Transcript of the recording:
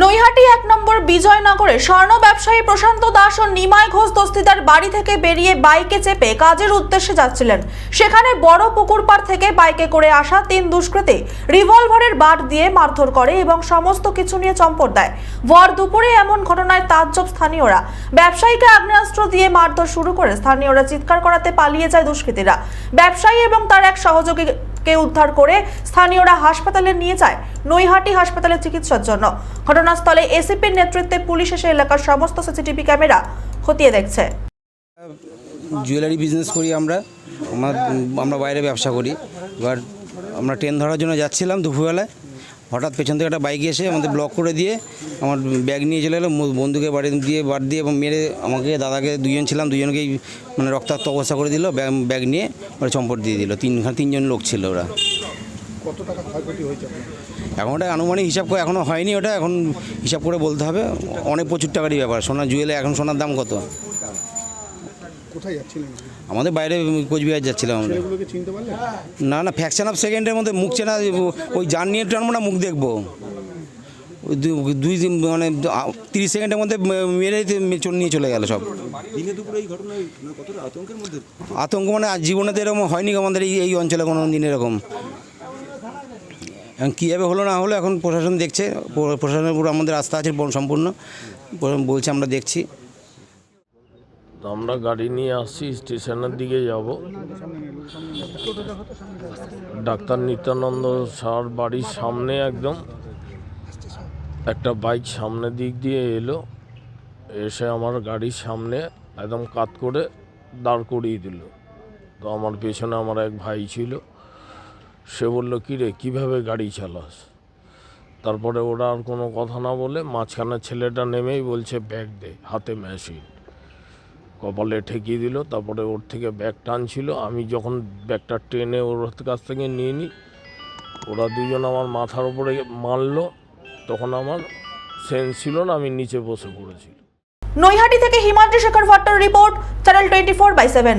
নৈহাটি এক নম্বর বিজয়নগরে স্বর্ণ ব্যবসায়ী প্রশান্ত দাস ও নিমাই ঘোষ দস্তিদার বাড়ি থেকে বেরিয়ে বাইকে চেপে কাজের উদ্দেশ্যে যাচ্ছিলেন। সেখানে বড় পুকুর পাড় থেকে বাইকে করে আসা তিন দুষ্কৃতী রিভলভারের বাট দিয়ে মারধর করে এবং সমস্ত কিছু নিয়ে চম্পট দেয়। ভর দুপুরে এমন ঘটনায় তাজ্জব স্থানীয়রা। ব্যবসায়ীকে আগ্নেয়াস্ত্র দিয়ে মারধর শুরু করে স্থানীয়রা চিৎকার করাতে পালিয়ে যায় দুষ্কৃতীরা। ব্যবসায়ী এবং তার এক সহযোগী কে উদ্ধার করে স্থানীয়রা হাসপাতালে নিয়ে যায় নৈহাটি হাসপাতালে চিকিৎসার জন্য। ঘটনাস্থলে এসিপির নেতৃত্বে পুলিশ এসে এলাকার সমস্ত সিসিটিভি ক্যামেরা খতিয়ে দেখছে। জুয়েলারি বিজনেস করি আমরা। আমরা বাইরে ব্যবসা করি। এবার আমরা ট্রেন ধরার জন্য যাচ্ছিলাম দুপুরবেলায়। হঠাৎ পেছন থেকে একটা বাইক এসে আমাদের ব্লক করে দিয়ে আমার ব্যাগ নিয়ে চলে এলো বন্ধুকে বাড়ি দিয়ে বাদ দিয়ে এবং মেরে আমাকে দাদাকে দুজন ছিলাম দুজনকেই মানে রক্তাক্ত অবস্থা করে দিল ব্যাগ ব্যাগ নিয়ে ওরা চম্পট দিয়ে দিল। তিনখান তিনজন লোক ছিল ওরা। কত টাকা ক্ষয়ক্ষতি হয়েছে এখন ওটা আনুমানিক হিসাব করে এখনও হয়নি ওটা এখন হিসাব করে বলতে হবে। অনেক প্রচুর টাকারই ব্যাপার। সোনা জুয়েলে এখন সোনার দাম কত? কোথায় যাচ্ছিলেন? আমাদের বাইরে কোচবিহার যাচ্ছিলাম আমরা। ছেলেগুলোকে চিনতে পারলেন? না না ফ্যাকশন অফ সেকেন্ডের মধ্যে মুখ চেনা ওই জান নিয়ে টানবো না মুখ দেখব। ওই দুই দিন মানে তিরিশ সেকেন্ডের মধ্যে মেরে নিয়ে চলে গেল সব। দিনে দুপুরে এই ঘটনায় মানে কতটা আতঙ্কের মধ্যে? আতঙ্ক মানে আজ জীবনে তো এরকম হয়নি আমাদের এই এই অঞ্চলে কোনো দিন এরকম। এখন কীভাবে হলো না হলো এখন প্রশাসন দেখছে প্রশাসনের উপর আমাদের আস্থা আছে সম্পূর্ণ। বলছে আমরা দেখছি। আমরা গাড়ি নিয়ে আসছি, স্টেশনের দিকে যাব। ডাক্তার নিত্যানন্দ স্যার বাড়ির সামনে একদম। একটা বাইক সামনে দিক দিয়ে এলো, এসে আমার গাড়ির সামনে একদম কাত করে দাঁড় করিয়ে দিল। তো আমার পেছনে আমার এক ভাই ছিল, সে বলল, কী রে, কীভাবে গাড়ি চালাস? তারপরে ওরা আর কোনো কথা না বলে মাঝখানে ছেলেটা নেমেই বলছে, ব্যাগ দে, হাতে মেশিন কপালে ঠেকিয়ে দিল, তারপরে ওর থেকে ব্যাগ টানছিল। আমি যখন ব্যাগটা টেনে ওর কাছ থেকে নিয়ে নিই ওরা দুজন আমার মাথার উপরে মারলো। তখন আমার সেন্স ছিল না, আমি নিচে বসে পড়েছি। নৈহাটি থেকে Himadri Shekhar ভট্টর report channel twenty four by seven